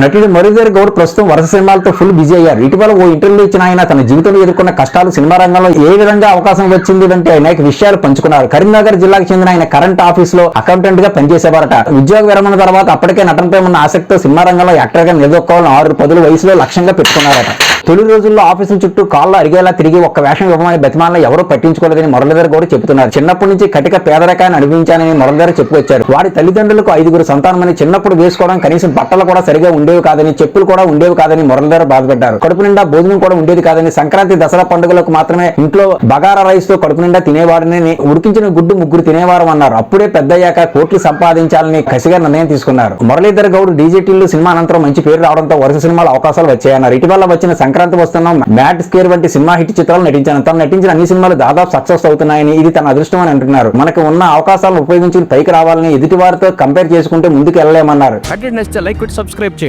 నటుడు మురళీధర్ గౌడ్ ప్రస్తుతం వరుస సినిమాలతో ఫుల్ బిజీ అయ్యారు. ఇటీవల ఓ ఇంటర్వ్యూ ఇచ్చిన ఆయన తన జీవితంలో ఎదుర్కొన్న కష్టాలు సినిమా రంగంలో ఏ విధంగా అవకాశం వచ్చింది అంటే అనేక విషయాలు పంచుకున్నారు. కరీంనగర్ జిల్లాకు చెందిన ఆయన కరెంట్ ఆఫీస్లో అకౌంటెంట్గా పనిచేసేవారట. ఉద్యోగ విరమణ తర్వాత అప్పటికే నటనపై ఉన్న ఆసక్తితో సినిమా రంగంలో యాక్టర్గా నిలదొక్కోవాలని ఆరు పదుల వయసులో లక్ష్యంగా పెట్టుకున్నారట. తొలి రోజుల్లో ఆఫీసుల చుట్టూ కాళ్ళు అరిగేలా తిరిగి ఒక్క వేషం ఇవ్వమని బతిమాలను ఎవరూ పట్టించుకోలేదని మురళీధర్ గౌడ్ చెబుతున్నారు. చిన్నప్పటి నుంచి కటిక పేదరికాన్ని అనుభవించానని మురళీధర్ చెప్పుకొచ్చారు. వారి తల్లిదండ్రులకు ఐదుగురు సంతానమని చిన్నప్పుడు వేసుకోవడం కనీసం బట్టలు కూడా సరిగా ఉండేవి కాదని చెప్పులు కూడా ఉండేవి కాదని మురళీధర్ బాధపడ్డారు. కడుపు నిండా భోజనం కూడా ఉండేది కాదని సంక్రాంతి దసరా పండుగలకు మాత్రమే ఇంట్లో బగారా రైస్తో కడుపు నిండా తినేవాడని ఉడికించిన గుడ్డు ముగ్గురు తినేవారు అన్నారు. అప్పుడే పెద్దయ్యాక కోట్లు సంపాదించాలని కసిగా నిర్ణయం తీసుకున్నారు. మురళీధర్ గౌడ్ డీజేటీలు సినిమా అనంతరం మంచి పేరు రావడంతో వరుస సినిమాల అవకాశాలు వచ్చాయన్నారు. ఇటీవల వచ్చిన సంక్రాంతి వస్తున్నాం. మ్యాట్ స్కేర్ వంటి సినిమా హిట్ చిత్రాలు నటించాను. తను నటించిన అన్ని సినిమాలు దాదాపు సక్సెస్ అవుతున్నాయని ఇది తన అదృష్టం అని అంటున్నారు. మనకు ఉన్న అవకాశాలను ఉపయోగించి పైకి రావాలని ఎదుటి వారితో కంపేర్ చేసుకుంటే ముందుకు వెళ్ళలేమన్నారు. Like subscribe